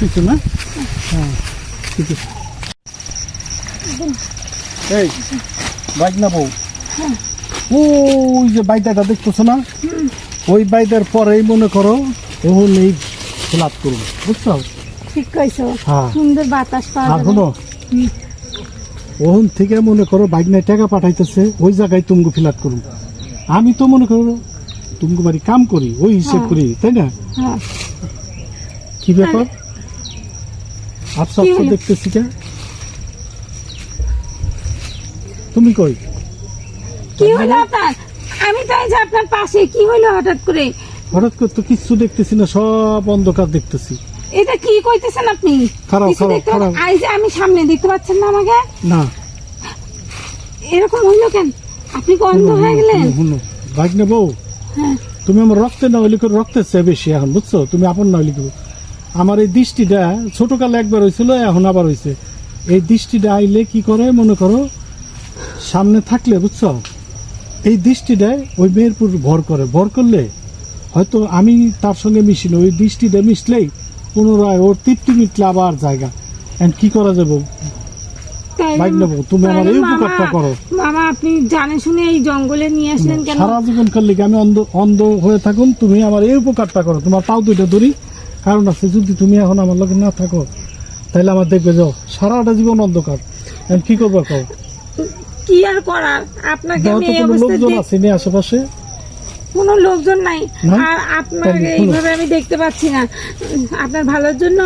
কিছু না? হ্যাঁ ঠিক আছে এই বাইক না বউ। ওই যে বাইদাটা দেখতেছো না? ওই বাইদার পরেই মনে করো এখন এই করব বুঝছ? ঠিক কইছো। হ্যাঁ। সুন্দর বাতাস পাওয়া আর শোনো থেকে মনে করো বাইক নাই টাকা পাঠাইতেছে ওই জায়গায় তুমি ফিল করুন আমি তো মনে করো তুমি বাড়ি কাম করি ওই হিসেব হ্যাঁ। করি তাই না? হ্যাঁ। কি ব্যাপার? দেখতেছি কে তুমি কই? কি হলো আপনার? আমি তো এই যে আপনার পাশে কি হলো হঠাৎ করে? হঠাৎ করে তো কিচ্ছু দেখতেছি না সব অন্ধকার দেখতেছি। এটা কি কইতেছেন আপনি? খারাপ, খারাপ, খারাপ। এই যে আমি সামনে দেখতে পাচ্ছেন না আমাকে? না। এরকম হইল কেন? আপনি কি অন্ধ হয়ে গেলেন? বাইক নেব হ্যাঁ। তুমি আমার রক্তে না হইলে করে রক্তের চেয়ে বেশি এখন বুঝছ? তুমি আপন না হইলে। আমার এই দৃষ্টিটা ছোটকালে একবার হয়েছিল এখন আবার হয়েছে। এই দৃষ্টিটা আইলে কি করে মনে করো সামনে থাকলে বুঝছ? এই দৃষ্টিটা ওই মেয়ের উপর ভর করে। ভর করলে হয়তো আমি তার সঙ্গে মিশি না ওই দৃষ্টিটা মিশলেই পুনরায় ওর তৃপ্তি মিটলে আবার জায়গা। এন্ড কি করা যাবে? তাইলে- বাইক নেব, তুমি আমার এই উপকারটা করো। মামা আপনি জানে শুনে এই জঙ্গলে নিয়ে আসলেন কেন? সারা জীবন করলে আমি অন্ধ অন্ধ হয়ে থাকুন তুমি আমার এই উপকারটা করো। তোমার পাও দুইটা ধরি। কারণ আছে যদি তুমি এখন আমার লগে না থাকো তাহলে আমার দেখবে যাও সারাটা জীবন অন্ধকার। এখন কি করব কও? কি আর করার? আপনাকে আমি এই অবস্থায় লোকজন আছে নি আশেপাশে? কোনো লোকজন নাই? আর আপনার এইভাবে আমি দেখতে পাচ্ছি না। আপনার ভালোর জন্য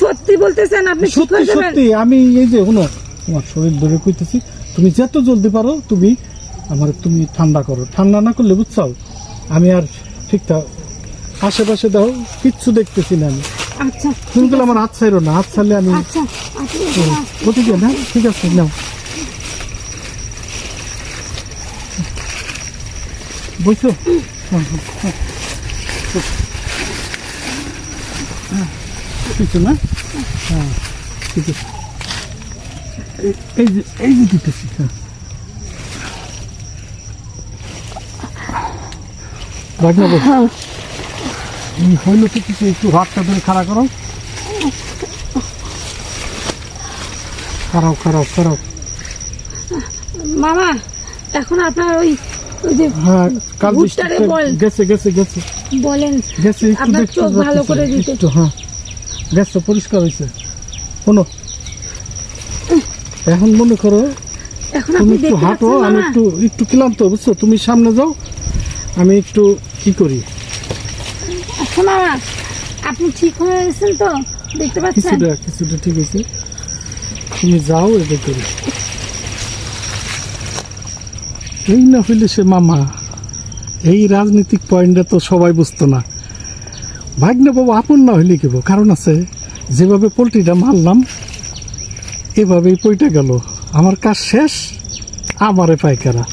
সত্যি বলতেছেন আপনি সত্যি সত্যি আমি এই যে শুনো তোমার শরীর ধরে কইতেছি তুমি যত জলদি পারো তুমি আমার তুমি ঠান্ডা করো। ঠান্ডা না করলে বুঝছাও আমি আর ঠিকঠাক আশেপাশে দাও কিচ্ছু দেখতেছি না আমি। আচ্ছা তুমি বলে আমার হাত ছাইরো না হাত ছাড়লে আমি আচ্ছা আপনি না ঠিক আছে নাও। বুঝছ হ্যাঁ, হ্যাঁ, হ্যাঁ। কিছু না? হ্যাঁ ঠিক আছে। এই- এই যে এই যে দিতেছি হ্যাঁ। হ্যাঁ এই হইল কিছু একটু হাতটা ধরে খাড়া করো। খারাপ খারাপ খারাপ মামা এখন আপনার ওই ওই যে হ্যাঁ কাল ভুট্টারে বল। গেছে গেছে গেছে। বলেন গেছে একটু আপনার চোখ ভালো করে দিতে। একটু হ্যাঁ। গেছে পরিষ্কার হয়েছে। শোনো। এখন মনে করো এখন তুমি একটু হাঁটো আমি একটু একটু ক্লান্ত বুঝছ? তুমি সামনে যাও আমি একটু কি করি? আচ্ছা মামা, আপনি ঠিক হয়ে গেছেন তো? দেখতে পাচ্ছেন? কিছুটা কিছুটা ঠিক আছে তুমি যাও এটা করি। এই না হইলে সে মামা, এই রাজনৈতিক পয়েন্টটা তো সবাই বুঝতো না। ভাগ্নে বাবু, আপন না হইলে কেব কারণ আছে, যেভাবে পোলট্রিটা মারলাম, এভাবেই পইটা গেল। আমার কাজ শেষ, আমারে পাইকারা।